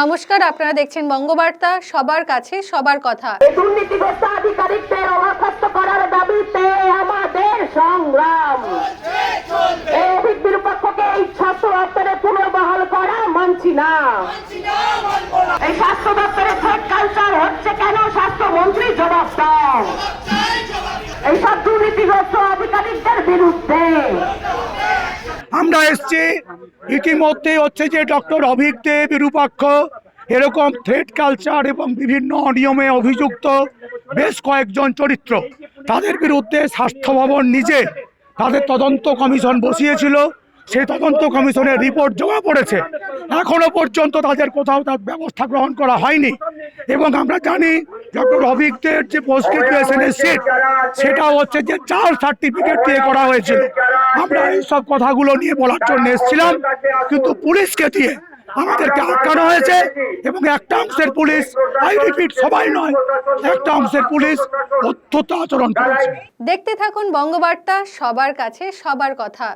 নমস্কার, আপনারা দেখছেন বঙ্গবার্তা, সবার কাছে সবার কথা। দুর্নীতিগ্রস্ত আধিকারিকদের অবরখাস্ত করার দাবিতে আমাদের সংগ্রাম। এই স্বাস্থ্য দপ্তরে পুনর্বহাল করা মানছি না। এই স্বাস্থ্য দপ্তরে থ্রেড কালচার হচ্ছে কেন? স্বাস্থ্যমন্ত্রী জবাব দাও। এইসব দুর্নীতিগ্রস্ত আধিকারিকদের বিরুদ্ধে আমরা এসছি, ইতিমধ্যে হচ্ছে যে ডক্টর অভিক দেব বিরূপাক্ষ এরকম থ্রেড কালচার এবং বিভিন্ন অনিয়মে অভিযুক্ত বেশ কয়েকজন চরিত্র। তাদের বিরুদ্ধে স্বাস্থ্য ভবন নিজে তাদের তদন্ত কমিশন বসিয়েছিল। সেই তদন্ত কমিশনের রিপোর্ট জমা পড়েছে। এখনও পর্যন্ত তাদের কোথাও তার ব্যবস্থা গ্রহণ করা হয়নি। এবং আমরা জানি ডক্টর অভিজ্ঞের যে পোস্ট গ্রাজুয়েশনের সিট সেটা হচ্ছে যে চার সার্টিফিকেট দিয়ে করা হয়েছিল। আমরা এইসব কথাগুলো নিয়ে বলার জন্য এসেছিলাম কিন্তু পুলিশকে দিয়ে আমাদেরকে আটকানো হয়েছে এবং একটা অংশের পুলিশ আই রিপিট সবাই নয় একটা অংশের পুলিশ অত্যন্ত আচরণ করেছে। দেখতে থাকুন বঙ্গবার্তা সবার কাছে সবার কথা।